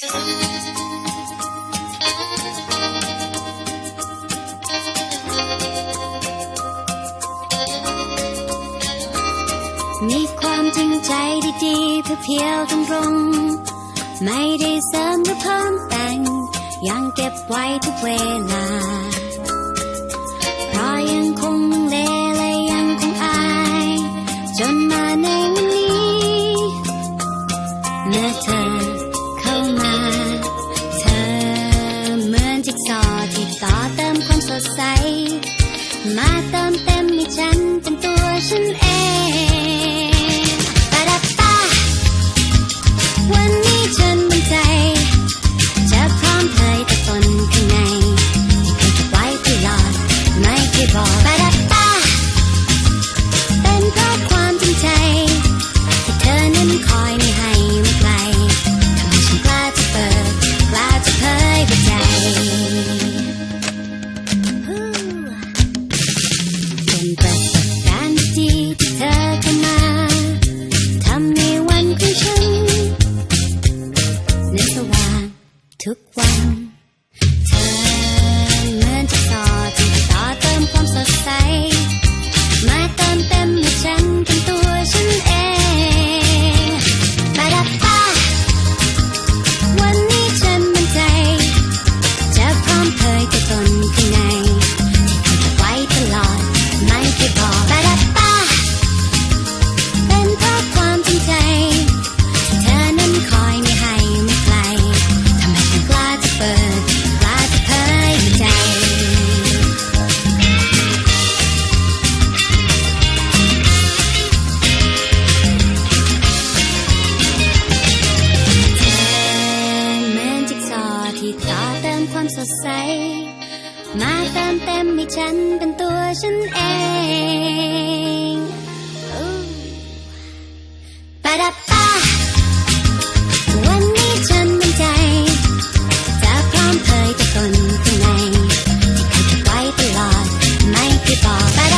มีความจริงใจดีๆเพื่อเพียวตรงตรงไม่ได้เสริมหรือเพิ่มแต่ง ยังเก็บไว้ทุกเวลา เพราะยังคงเลและยังคงอาย จนมาในวันนี้เมื่อเธอ ต่อเติมความสดใส มาเติมเต็มให้ฉันเป็นตัวฉันเอง thức quanh ใส มาเติมเต็มให้ฉันเป็นตัวฉันเองปะดับปาวันนี้ฉันมั่นใจ จะพร้อมเผยตัวตนข้างในที่เคยเก็บไว้ตลอด ไม่เคยบอกปะดั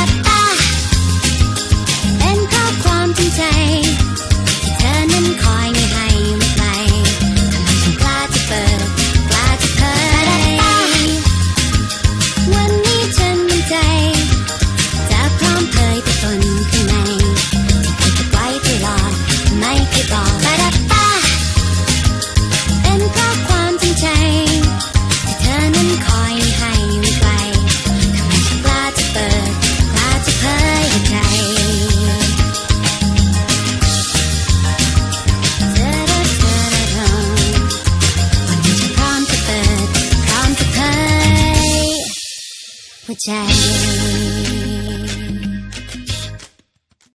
for time.